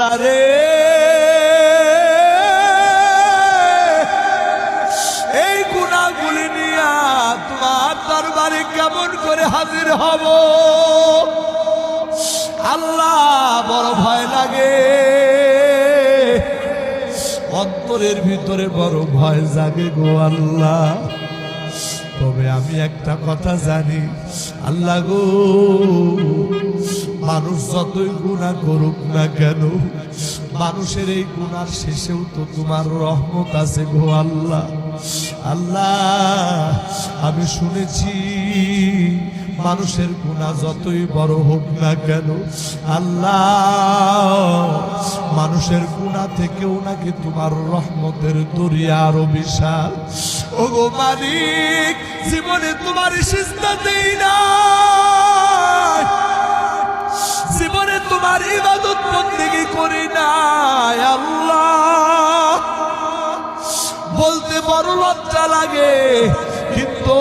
আল্লাহ রে। এই গুণাগুলি নিয়া তোমার দরবারে কেমন করে হাজির হব? আল্লাহ বড় ভয় লাগে। অন্তরের ভিতরে বড় ভয় জাগে গো আল্লাহ। তবে আমি একটা কথা জানি, আল্লাহ গো মানুষ যতই গুণা করুক না কেন, মানুষের এই গুণার শেষেও তো তোমার রহমত আছে গো আল্লাহ। আল্লাহ, আমি শুনেছি মানুষের গুণা যতই বড় হোক না কেন, আল্লাহ, মানুষের গুণা থেকেও নাকি তোমার রহমতের দরিয়া আরও বিশাল। ও গো মালিক, জীবনে তোমার সিস্তা দেই না তোমার ইবাদত বন্দেগি করি নাই, আল্লাহ। বলতে বড় লজ্জা লাগে, কিন্তু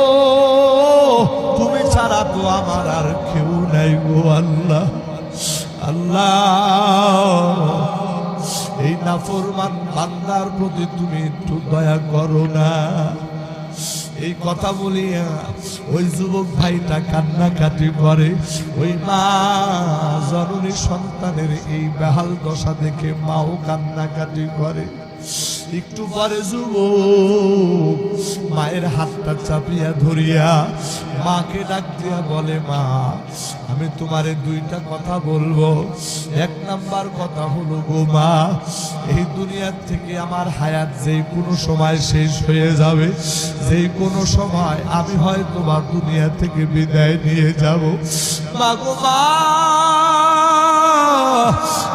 তুমি ছাড়া তো আমার আর কেউ নাই গো, আল্লাহ। আল্লাহ, এই নাফরমান বান্দার প্রতি তুমি একটু দয়া করো না। এই কথা বলিয়া ওই যুবক ভাইটা কান্নাকাটি করে। ওই মা জননী সন্তানের এই বেহাল দশা দেখে মাও কান্নাকাটি করে। একটু পরে যুবক মায়ের হাতটা চাপিয়া ধরিয়া মাকে ডাক দিয়া বলে, মা, আমি তোমারে দুইটা কথা বলব। এক নাম্বার কথা হলো, গো মা এই দুনিয়ার থেকে আমার হায়াত যেই কোনো সময় শেষ হয়ে যাবে, যেই কোনো সময় আমি হয় তোমার দুনিয়া থেকে বিদায় নিয়ে যাব। মা,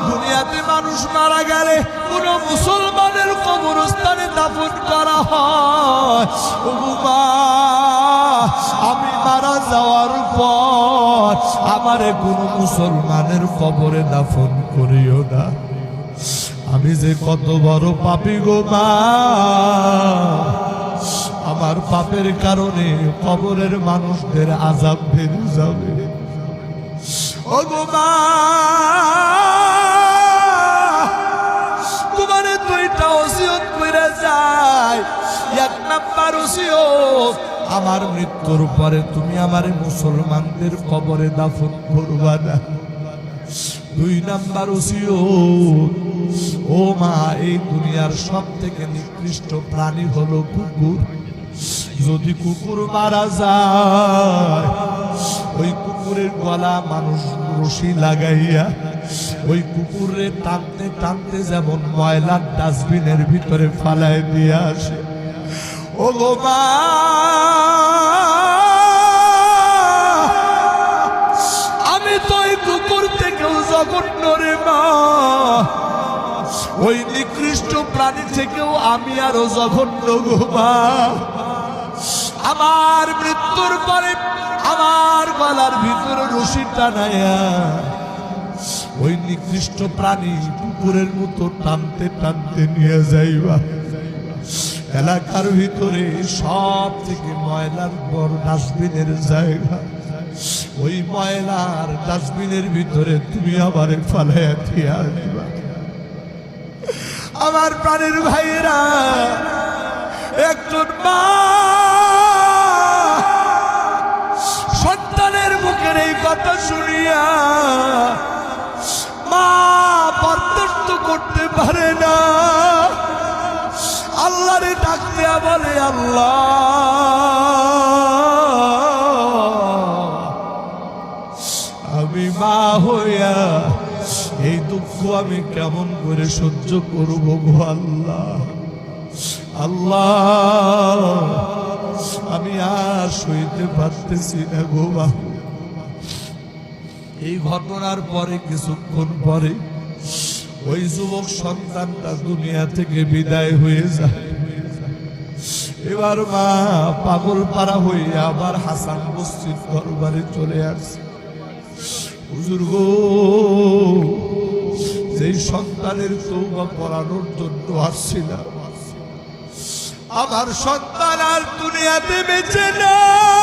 দুনিয়াতে মানুষ মারা গেলে কোন মুসলমানের কবরস্থানে দাফন করা হয়। আমি মারা যাওয়ার পর আমারে কোন মুসলমানের কবরে দাফন করিও না। আমি যে কত বড় পাপি গো মা, আমার পাপের কারণে কবরের মানুষদের আজাব বেড়ে যাবে। তোমার দুইটা ওসিয়ত কইরা যায়। এক নাম্বার আমার মৃত্যুর পরে তুমি আমার মুসলমানদের কবরে দাফন করবা না। দুই নাম্বার ওসিয়ত ও মা এই দুনিয়ার সব থেকে নিকৃষ্ট প্রাণী হলো কুকুর। যদি কুকুর মারা যায়, ওই কুকুরের গলা মানুষ রশি লাগাইয়া, ওই কুকুরে টানতে টানতে যেমন ময়লার ডাস্টবিনের ভিতরে ফালায় দিয়ে আসে। ও গো মা, আমি তো ওই কুকুর থেকেও জঘন্য রে মা। ওই নিকৃষ্ট প্রাণী থেকেও আমি আরও জঘন্য গো আমার মৃত্যুর পরে আমার গলার ভিতরে রশি টানায়া ওই নিকৃষ্ট প্রাণী পুকুরের মতো টানতে টানতে নিয়ে যাইবা। এলাকার ভিতরে সব থেকে ময়লার বড় ডাস্টবিনের জায়গা। ওই ময়লার ডাস্টবিনের ভিতরে তুমি আবার ফালাইয়া দিয়া। আমার প্রাণের ভাইয়েরা, একজন মা। সন্তানের মুখের এই কথা শুনিয়া মা বরদাস্ত করতে পারে না। আল্লাহরে ডাক দেয়া বলে, আল্লাহ। আমি কেমন করে সহ্য করব গো আল্লাহ। আল্লাহ, আমি আর সইতে পারতেছি না গো এই ঘটনার পরে, কিছুক্ষণ পরে ওই যুবক সন্তানটা দুনিয়া থেকে বিদায় হয়ে যায়। এবার মা পাগল পাড়া হয়ে আবার হাসান মসজিদ দরবারে চলে আসছে হুজুর গো যেই সন্তানের তৌবা পড়ানোর জন্য আসছিলাম আমার সন্তান আর দুনিয়াতে বেঁচে নাই।